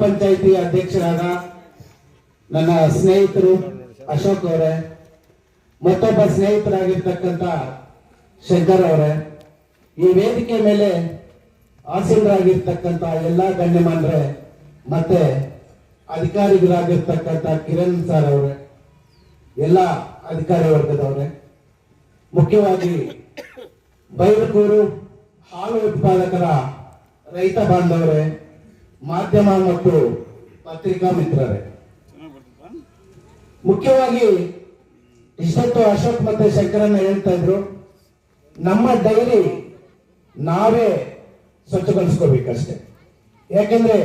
ಪಂಚಾಯಿತಿ ಅಧ್ಯಕ್ಷರಾದ ನನ್ನ ಸ್ನೇಹಿತರು ಅಶೋಕ್ ಅವರೇ, ಮತ್ತೊಬ್ಬ ಸ್ನೇಹಿತರಾಗಿರ್ತಕ್ಕಂಥ ಶಂಕರ್ ಅವರೇ, ಈ ವೇದಿಕೆ ಮೇಲೆ ಆಸೀನರಾಗಿರ್ತಕ್ಕಂಥ ಎಲ್ಲ ಗಣ್ಯಮಾನ್ರೆ, ಮತ್ತೆ ಅಧಿಕಾರಿಗಳಾಗಿರ್ತಕ್ಕಂಥ ಕಿರಣ್ ಸರ್ ಅವರೇ, ಎಲ್ಲ ಅಧಿಕಾರಿ ವರ್ಗದವರೇ, ಮುಖ್ಯವಾಗಿ ಬೈರಕೂರು ಹಾಲು ಉತ್ಪಾದಕರ ರೈತ ಬಾಂಧವರೇ ಮಾಧ್ಯಮ ಮತ್ತು ಪತ್ರಿಕಾ ಮಿತ್ರರೇ. ಮುಖ್ಯವಾಗಿ ಇಷ್ಟೊತ್ತು ಅಶೋಕ್ ಮತ್ತೆ ಶಂಕರನ್ನ ಹೇಳ್ತಾ ಇದ್ರು, ನಮ್ಮ ಡೈರಿ ನಾವೇ ಸ್ವಚ್ಛಗೊಳಿಸ್ಕೋಬೇಕಷ್ಟೇ. ಯಾಕೆಂದ್ರೆ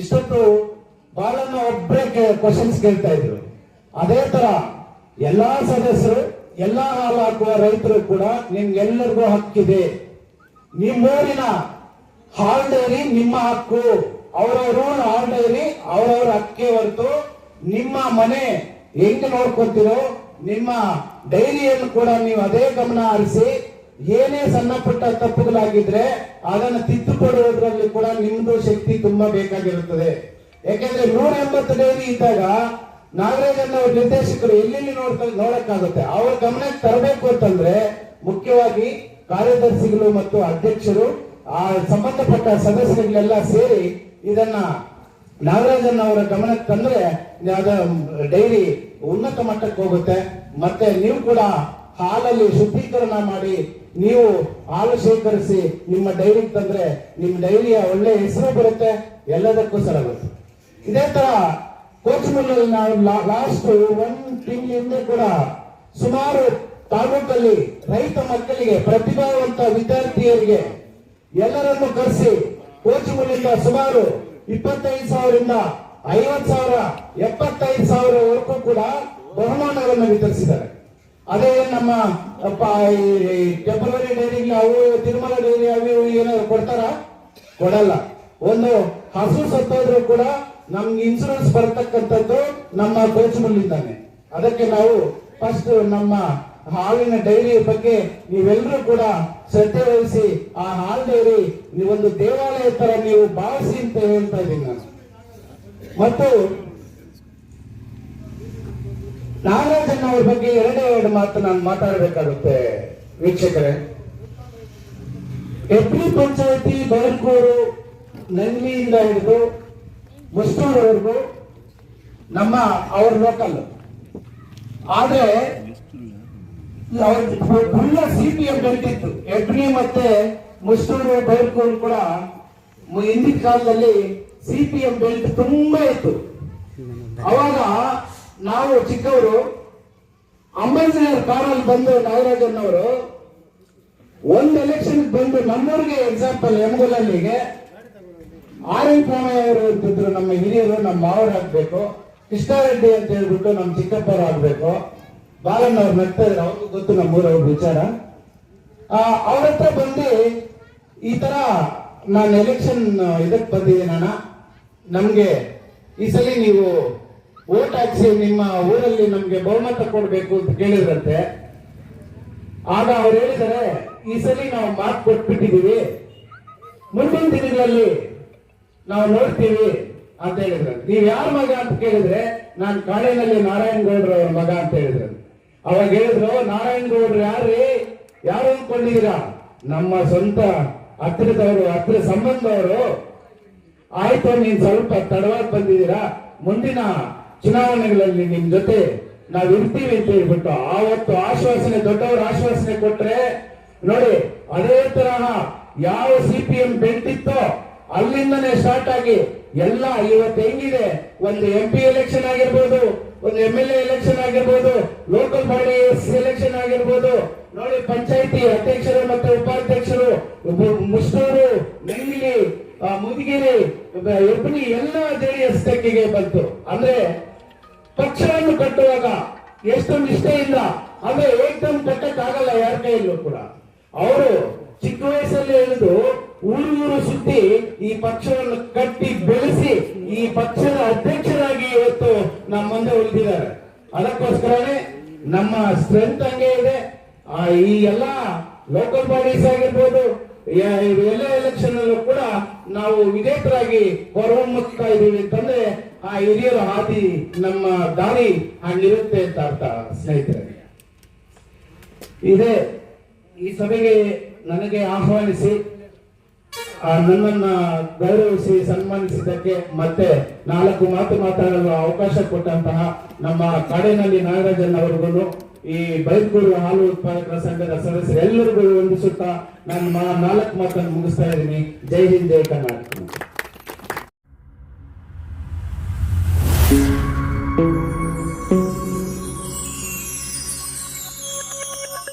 ಇಷ್ಟೊತ್ತು ಬಾಳನ್ನ ಒಬ್ಬರೇ ಕ್ವಶನ್ಸ್ ಕೇಳ್ತಾ ಇದ್ರು. ಅದೇ ತರ ಎಲ್ಲಾ ಸದಸ್ಯರು, ಎಲ್ಲಾ ಹಾಲು ಹಾಕುವ ರೈತರು ಕೂಡ ನಿಮ್ಗೆಲ್ಲರಿಗೂ ಹಕ್ಕಿದೆ. ನಿಮ್ಮೂರಿನ ಹಾಲ್ ಡೈರಿ ನಿಮ್ಮ ಹಕ್ಕು. ಅವರವರು ಆಟದಲ್ಲಿ ಅವರವರ ಅಕ್ಕಿ ಹೊರತು ನಿಮ್ಮ ಮನೆ ಹೆಂಗೆ ನೋಡ್ಕೊತೀರೋ ನಿಮ್ಮ ಡೈರಿಯನ್ನು ಕೂಡ ನೀವು ಅದೇ ಗಮನ ಹರಿಸಿ, ಏನೇ ಸಣ್ಣ ಪುಟ್ಟ ತಪ್ಪುಗಳಾಗಿದ್ರೆ ಅದನ್ನು ತಿದ್ದುಕೊಡುವುದರಲ್ಲಿ ಕೂಡ ನಿಮ್ದು ಶಕ್ತಿ ತುಂಬಾ ಬೇಕಾಗಿರುತ್ತದೆ. ಯಾಕೆಂದ್ರೆ ನೂರ ಎಂಬತ್ತು ಡೈರಿ ಇದ್ದಾಗ ನಾಗರಾಜನ್ ಅವ್ರ ನಿರ್ದೇಶಕರು ಎಲ್ಲೆಲ್ಲಿ ನೋಡ್ತಾ ನೋಡಕ್ಕಾಗುತ್ತೆ? ಅವ್ರ ಗಮನಕ್ಕೆ ತರಬೇಕು ಅಂತಂದ್ರೆ ಮುಖ್ಯವಾಗಿ ಕಾರ್ಯದರ್ಶಿಗಳು ಮತ್ತು ಅಧ್ಯಕ್ಷರು, ಆ ಸಂಬಂಧಪಟ್ಟ ಸದಸ್ಯರುಗಳೆಲ್ಲ ಸೇರಿ ಇದನ್ನ ನಾಗರಾಜನ್ ಅವರ ಗಮನಕ್ಕೆ ತಂದ್ರೆ ಡೈರಿ ಉನ್ನತ ಮಟ್ಟಕ್ಕೆ ಹೋಗುತ್ತೆ. ಮತ್ತೆ ನೀವು ಕೂಡ ಹಾಲಲ್ಲಿ ಶುದ್ಧೀಕರಣ ಮಾಡಿ, ನೀವು ಹಾಲು ಶೇಖರಿಸಿ ನಿಮ್ಮ ಡೈರಿಗೆ ತಂದ್ರೆ ನಿಮ್ಮ ಡೈರಿಯ ಒಳ್ಳೆ ಹೆಸರು ಬರುತ್ತೆ, ಎಲ್ಲದಕ್ಕೂ ಸರಗುತ್ತೆ ಇದೇ ತರ ಕೋಚಮಲ್ಲಲ್ಲಿ ನಾವು ಲಾಸ್ಟ್ ಒಂದ್ ತಿಂಗಳಿಂದ ಕೂಡ ಸುಮಾರು ತಾಲೂಕಲ್ಲಿ ರೈತ ಮಕ್ಕಳಿಗೆ ಪ್ರತಿಭಾವಂತ ವಿದ್ಯಾರ್ಥಿಯರಿಗೆ ಎಲ್ಲರನ್ನು ಕರೆಸಿ ಕೋಚಮಲ್ಲಿಂದ ಸುಮಾರು ಇಪ್ಪತ್ತೈದು ಸಾವಿರದಿಂದ ಐವತ್ ಸಾವಿರ, ಎಪ್ಪತ್ತೈದು ಸಾವಿರವರೆಗೂ ಕೂಡ ಬಹುಮಾನಗಳನ್ನು ವಿತರಿಸಿದ್ದಾರೆ. ಅದೇ ನಮ್ಮ ಫೆಬ್ರವರಿ ಡೈರಿಗೆ ಅವು ತಿರುಮಲ ಡೈರಿ ಅವು ಏನಾದ್ರು ಕೊಡ್ತಾರ? ಕೊಡಲ್ಲ. ಒಂದು ಹಸು ಸತ್ತೋದ್ರು ಕೂಡ ನಮ್ಗೆ ಇನ್ಸೂರೆನ್ಸ್ ಬರ್ತಕ್ಕಂಥದ್ದು ನಮ್ಮ ಕೋಚಮಲ್ಲಿಂದಾನೆ ಅದಕ್ಕೆ ನಾವು ಫಸ್ಟ್ ನಮ್ಮ ಹಾಲಿನ ಡೈರಿ ಬಗ್ಗೆ ನೀವೆಲ್ಲರೂ ಕೂಡ ಶ್ರದ್ಧೆ ವಹಿಸಿ ಆ ಹಾಲ್ ಡೈರಿ ಒಂದು ದೇವಾಲಯ ತರ ನೀವು ಭಾವಿಸಿ ಅಂತ ಹೇಳ್ತಾ ಇದ್ದೀನಿ ನಾನು. ಮತ್ತು ನಾಗರಾಜನ್ ಅವ್ರ ಬಗ್ಗೆ ಎರಡೇ ಎರಡು ಮಾತು ನಾನು ಮಾತಾಡಬೇಕಾಗುತ್ತೆ. ವೀಕ್ಷಕರೇ, ಎಪ್ರಿ ಪಂಚಾಯತಿ ಬೈರ್ಕೂರು ನಂದಿಯಿಂದ ಹಿಡಿದು ಮುಸ್ಟೂರವರೆಗೂ ನಮ್ಮ ಅವ್ರ ಲೋಕಲ್ ಆದ್ರೆ ಫುಲ್ಲ ಸಿ ಪಿ ಎಂ ಬೆಲ್ಟಿತ್ತು ಎಬ್ರಿ ಮತ್ತೆ ಮುಸ್ಟೂರು ಬೈರ್ಕೂರು ಕೂಡ ಹಿಂದಿನ ಕಾಲದಲ್ಲಿ ಸಿ ಪಿ ಎಂ ಬೆಲ್ಟ್ ತುಂಬಾ ಇತ್ತು. ಅವಾಗ ನಾವು ಚಿಕ್ಕವರು ಅಂಬೇಡ್ಕರ್ ಕಾರಲ್ಲಿ ಬಂದು ನಾಗರಾಜನ್ ಅವರು ಒಂದು ಎಲೆಕ್ಷನ್ ಬಂದು ನಮ್ಮೂರಿಗೆ ಎಕ್ಸಾಂಪಲ್ ಎಮ್ಗೊಲ್ಲಲ್ಲಿಗೆ ಆರ್ ಎನ್ ಅವರು ಇರ್ತಿದ್ರು ನಮ್ಮ ಹಿರಿಯರು, ನಮ್ಮ ಮಾವರು ಆಗ್ಬೇಕು ಕೃಷ್ಣಾರೆಡ್ಡಿ ಅಂತ ಹೇಳ್ಬಿಟ್ಟು ನಮ್ಮ ಚಿಕ್ಕಪ್ಪರು ಆಗ್ಬೇಕು ಬಾಲಣ್ಣ ಅವ್ರು ನಗ್ತಾ ಇದ್ರು. ಅವ್ರಿಗೂ ಗೊತ್ತು ನಮ್ಮೂರವ್ರ ವಿಚಾರ. ಅವ್ರ ಹತ್ರ ಬಂದು ಈ ತರ ನಾನು ಎಲೆಕ್ಷನ್ ಇದಕ್ಕೆ ಬಂದಿದ್ದೀನಣ್ಣ ನಮ್ಗೆ ಈ ಸಲ ನೀವು ಓಟ್ ಹಾಕ್ಸಿ ನಿಮ್ಮ ಊರಲ್ಲಿ ನಮ್ಗೆ ಬಹುಮತ ಕೊಡ್ಬೇಕು ಅಂತ ಕೇಳಿದ್ರಂತೆ. ಆಗ ಅವ್ರು ಹೇಳಿದರೆ, ಈ ಸಲ ನಾವು ಮಾರ್ಕ್ ಕೊಟ್ಬಿಟ್ಟಿದೀವಿ ಮುಂದಿನ ದಿನಗಳಲ್ಲಿ ನಾವು ನೋಡ್ತೀವಿ ಅಂತ ಹೇಳಿದ್ರು. ನೀವು ಯಾರ ಮಗ ಅಂತ ಕೇಳಿದ್ರೆ, ನಾನು ಕಾಡಿನಲ್ಲಿ ನಾರಾಯಣ ಗೌಡ್ರ ಅವ್ರ ಮಗ ಅಂತ ಹೇಳಿದ್ರು. ಅವಾಗ ಹೇಳಿದ್ರು, ನಾರಾಯಣ ಗೌಡ್ರು ಯಾರ್ರಿ? ಯಾರು ಅನ್ಕೊಂಡಿದ್ದೀರಾ? ನಮ್ಮ ಸ್ವಂತ ಹತ್ತಿರದವರು, ಹತ್ತಿರ ಸಂಬಂಧವರು. ಆಯ್ತು, ನೀನ್ ಸ್ವಲ್ಪ ತಡವಾಗಿ ಬಂದಿದ್ದೀರಾ? ಮುಂದಿನ ಚುನಾವಣೆಗಳಲ್ಲಿ ನಿಮ್ ಜೊತೆ ನಾವ್ ಇರ್ತೀವಿ ಅಂತ ಹೇಳ್ಬಿಟ್ಟು ಆವತ್ತು ಆಶ್ವಾಸನೆ, ದೊಡ್ಡವರು ಆಶ್ವಾಸನೆ ಕೊಟ್ರೆ, ನೋಡಿ, ಅದೇ ತರಹ ಯಾವ ಸಿ ಪಿ ಎಂ ಬೆಳ್ತಿತ್ತೋ ಅಲ್ಲಿಂದನೇ ಸ್ಟಾರ್ಟ್ ಆಗಿ ಎಲ್ಲ ಇವತ್ತು ಹೆಂಗಿದೆ? ಒಂದು ಎಂ ಪಿ ಎಲೆಕ್ಷನ್ ಆಗಿರ್ಬೋದು, ಒಂದು ಎಂ ಎಲ್ ಎಲೆಕ್ಷನ್ ಆಗಿರ್ಬೋದು ಲೋಕಲ್ ಬಾಡಿ ಎಲೆಕ್ಷನ್ ಆಗಿರ್ಬೋದು. ನೋಡಿ ಪಂಚಾಯತಿ ಅಧ್ಯಕ್ಷರು ಮತ್ತು ಉಪಾಧ್ಯಕ್ಷರು ಮುಸ್ಟೂರು ನೆಂಗಿಲಿ ಮುದಿಗೆರೆ ಎಬ್ಬನಿ ಎಲ್ಲ ಜೆಡಿಎಸ್ ತೆಕ್ಕಿಗೆ ಬಂತು. ಅಂದ್ರೆ ಪಕ್ಷವನ್ನು ಕಟ್ಟುವಾಗ ಎಷ್ಟು ನಿಷ್ಠೆಯಿಂದ ಅಂದ್ರೆ ಏಕದಮ್ ಕಟ್ಟಕ್ಕಾಗಲ್ಲ ಯಾರ ಕೈಯಲ್ಲೂ ಕೂಡ. ಅವರು ಚಿಕ್ಕ ವಯಸ್ಸಲ್ಲಿ ಹೇಳಿದು ಊರು ಸುತ್ತಿ ಈ ಪಕ್ಷವನ್ನು ಕಟ್ಟಿ ಬೆಳೆಸಿ ಈ ಪಕ್ಷದ ಅಧ್ಯಕ್ಷರಾಗಿ ಇವತ್ತು ನಮ್ಮ ಮುಂದೆ ಉಳಿದಿದ್ದಾರೆ. ಅದಕ್ಕೋಸ್ಕರನೇ ನಮ್ಮ ಸ್ಟ್ರೆಂತ್ ಹಂಗೆ ಇದೆ. ಆ, ಈ ಎಲ್ಲ ಲೋಕಲ್ ಬಾಡೀಸ್ ಆಗಿರ್ಬೋದು ಎಲ್ಲ ಎಲೆಕ್ಷನ್ ಅಲ್ಲೂ ಕೂಡ ನಾವು ವಿಜೇತರಾಗಿ ಹೊರಹೊಮ್ಮುತ್ತಾ ಇದೀವಿ ಅಂತಂದ್ರೆ ಆ ಹಿರಿಯರ ಹಾದಿ ನಮ್ಮ ದಾರಿ ಹಂಗಿರುತ್ತೆ ಅಂತ ಅರ್ಥ, ಸ್ನೇಹಿತರೆ. ಇದೇ ಈ ಸಭೆಗೆ ನನಗೆ ಆಹ್ವಾನಿಸಿ ನನ್ನನ್ನ ಗೌರವಿಸಿ ಸನ್ಮಾನಿಸಿದ್ದಕ್ಕೆ ಮತ್ತೆ ನಾಲ್ಕು ಮಾತು ಮಾತಾಡಲು ಅವಕಾಶ ಕೊಟ್ಟಂತಹ ನಮ್ಮ ಕಾಡಿನಲ್ಲಿ ನಾಗರಾಜನ್ ಅವರಿಗೂ ಈ ಬೈಕೂರು ಹಾಲು ಉತ್ಪಾದಕರ ಸಂಘದ ಸದಸ್ಯರು ಎಲ್ಲರಿಗೂ ವಂದಿಸುತ್ತಾ ನಾನು ಮಾ- ನಾಲ್ಕು ಮಾತನ್ನು ಮುಗಿಸ್ತಾ ಇದ್ದೀನಿ. ಜೈ ಹಿಂದ್, ಜೈ ಕರ್ನಾಟಕ.